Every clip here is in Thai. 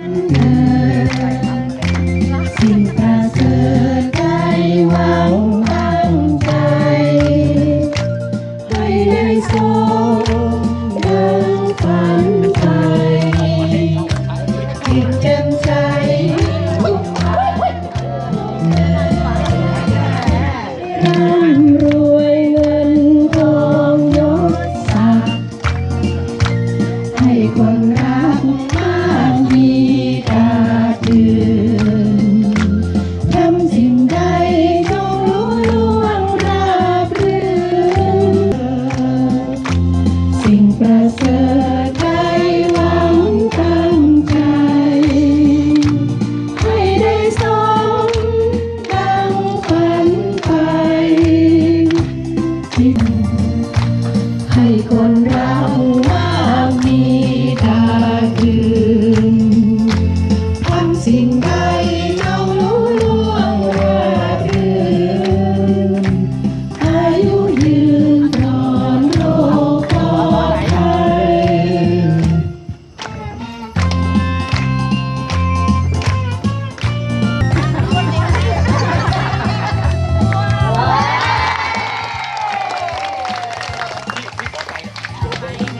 สิ่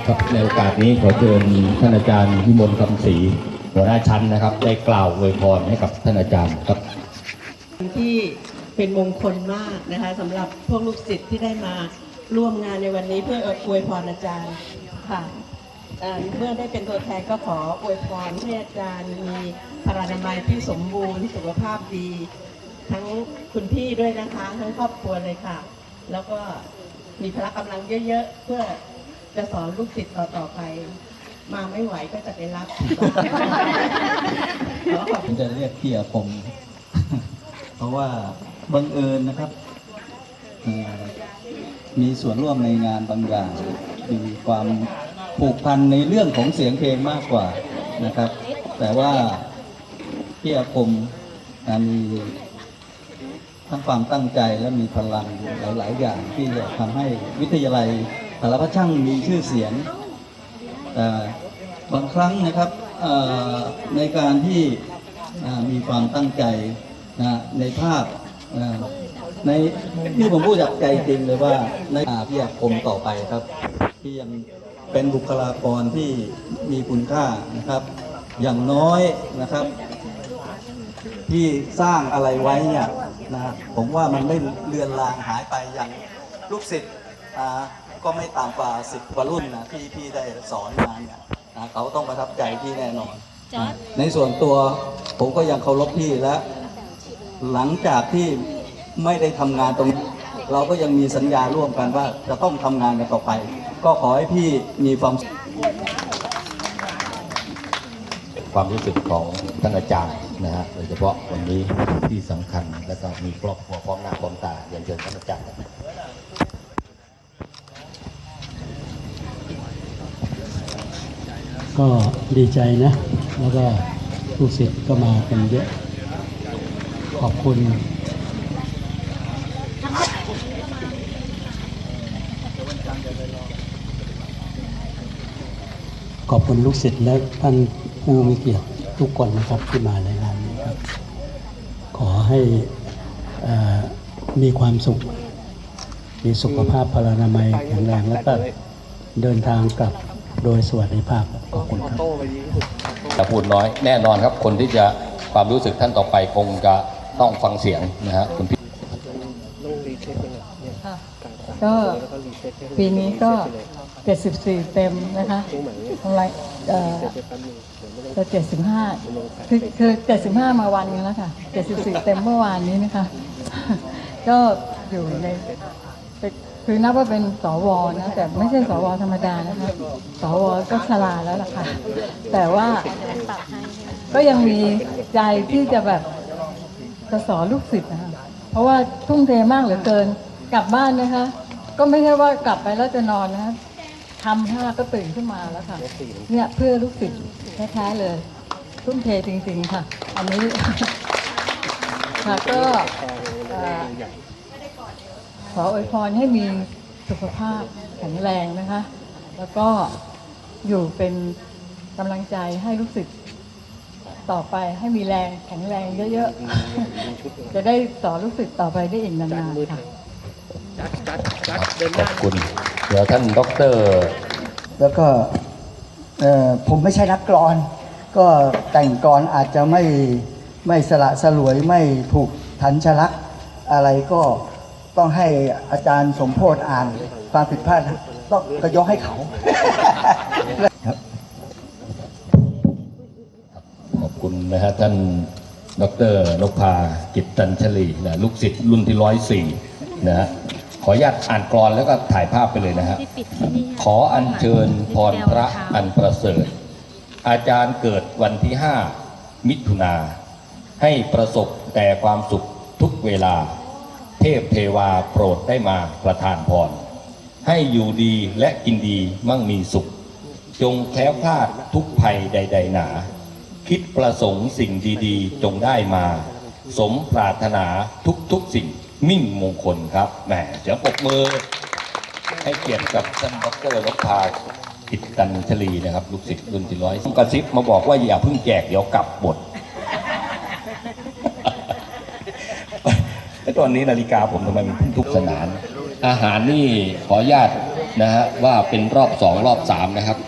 ครับในโอกาสนี้ขอเชิญท่านอาจารย์พิมลคำศรีหัวหน้าชั้นนะครับ ได้กล่าวอวยพรให้กับท่านอาจารย์ครับที่เป็นมงคลมากนะคะสำหรับพวกลูกศิษย์ที่ได้มาร่วมงานในวันนี้เพื่ออวยพรอาจารย์ค่ะเมื่อได้เป็นตัวแทนก็ขออวยพรให้อาจารย์มีพลานามัยที่สมบูรณ์สุขภาพดี ทั้งคุณพี่ด้วยนะคะ ทั้งครอบครัวเลยค่ะ แล้วก็มีพละกำลังเยอะ ๆ เพื่อ จะสอนลูกศิษย์ต่อๆไป มาไม่ไหวก็จะไปรับขอขอบคุณจะเรียกเพี่อาคมเพราะว่าบังเอิญนะครับ มีส่วนร่วมในงานบางอย่าง มีความผูกพันในเรื่องของเสียงเพลงมากกว่านะครับ แต่ว่าพี่อาคมมีทั้งความตั้งใจและมีพลังหลาย ๆ อย่างที่จะทำให้วิทยาลัย สารพัดช่างมีชื่อเสียงแต่บางครั้งนะครับในการที่มีความตั้งใจนะในภาพในที่ผมพูดจากใจจริงเลยว่าในอาพิยาคมต่อไปครับ ที่ยังเป็นบุคลากรที่มีคุณค่านะครับ อย่างน้อยนะครับ ที่สร้างอะไรไว้เนี่ยนะผมว่ามันไม่เลือนลางหายไปอย่างลูกศิษย์อ่า ก็ไม่ต่ำกว่าสิบกว่ารุ่นนะที่พี่ได้สอนมาเนี่ยนะเขาต้องประทับใจพี่แน่นอนนะในส่วนตัวผมก็ยังเคารพพี่และ หลังจากที่ไม่ได้ทำงานตรงนี้เราก็ยังมีสัญญาร่วมกันว่าจะต้องทำงานกันต่อไป ก็ขอให้พี่มีความความรู้สึกของท่านอาจารย์นะฮะโดยเฉพาะวันนี้ที่สำคัญและก็มีครอบครัวพร้อมหน้าพร้อมตาเรียนเชิญท่านอาจารย์ครับ ก็ดีใจนะ แล้วก็ลูกศิษย์ก็มากันเยอะ ขอบคุณ ขอบคุณลูกศิษย์และท่านผู้มีเกียรติทุกคนนะครับที่มาในงานนี้ครับ ขอให้เอ่อมีความสุข มีสุขภาพพลานามัยแข็งแรงแล้วก็เดินทางกลับ โดยสวัสดิภาพขอบคุณครับจะพูดน้อยแน่นอนครับ คนที่จะความรู้สึกท่านต่อไปคงจะต้องฟังเสียงนะฮะคุณพี่ค่ะก็ปีนี้ก็ 74 เต็มนะคะกำไรเอ่อจะ75 คือคือ 75 มาวันนึงแล้วค่ะ 74 เต็มเมื่อวานนี้นะคะ ก็อยู่ในเป็น คือนับว่าเป็นสวนะแต่ไม่ใช่สวธรรมดานะคะสวก็ชราแล้วล่ะค่ะ แต่ว่าก็ยังมีใจที่จะแบบจะสอนลูกศิษย์นะคะเพราะว่าทุ่มเทมากเหลือเกินกลับบ้านนะคะ ก็ไม่ใช่ว่ากลับไปแล้วจะนอนนะคะทำท่าก็ตื่นขึ้นมาแล้วค่ะ เนี่ยเพื่อลูกศิษย์แท้ๆเลย ทุ่มเทจริงๆค่ะ อันนี้ค่ะก็ ขออวยพรให้มีสุขภาพแข็งแรงนะคะ แล้วก็อยู่เป็นกำลังใจให้ลูกศิษย์ต่อไปให้มีแรงแข็งแรงเยอะๆ จะได้สอนลูกศิษย์ต่อไปได้อีกนานๆค่ะขอบคุณ เดี๋ยวท่านด็อกเตอร์ แล้วก็เอ่อผมไม่ใช่นักกลอน ก็แต่งกลอนอาจจะไม่ไม่สละสลวยไม่ถูกทันชลักษณ์อะไรก็ ต้องให้อาจารย์สมโพธอ่านความผิดพลาดต้องก็ยกให้เขาขอบคุณนะฮะท่านดรนพากิตตัญชลีนะลูกศิษย์รุ่นที่ร้อยสี่นะฮะขออนุญาตอ่านกรอนแล้วก็ถ่ายภาพไปเลยนะฮะที่ปิดที่นี่ขออัญเชิญพรพระอันประเสริฐ อาจารย์เกิดวันที่ห้ามิถุนาให้ประสบแต่ความสุขทุกเวลาเท พเทวาโปรดได้มาประทานพร ให้อยู่ดีและกินดีมั่งมีสุข จงแคล้วคลาดทุกภัยใด ๆ หนา คิดประสงค์สิ่งดีๆ จงได้มา สมปรารถนาทุกๆสิ่งมิ่งมงคลครับแหมเสียงปรบมือ ให้เกียรติกับท่านดรนพากิตตัญชลีนะครับ ลูกศิษย์รุ่นที่ร้อยกระซิบมาบอกว่าอย่าเพิ่งแจกเดี๋ยวกลับบท ไอ้ตอนนี้นาฬิกาผมทำไมมันทุกสนาน อาหารนี่ขออนุญาตนะฮะว่าเป็นรอบสองรอบสามนะครับ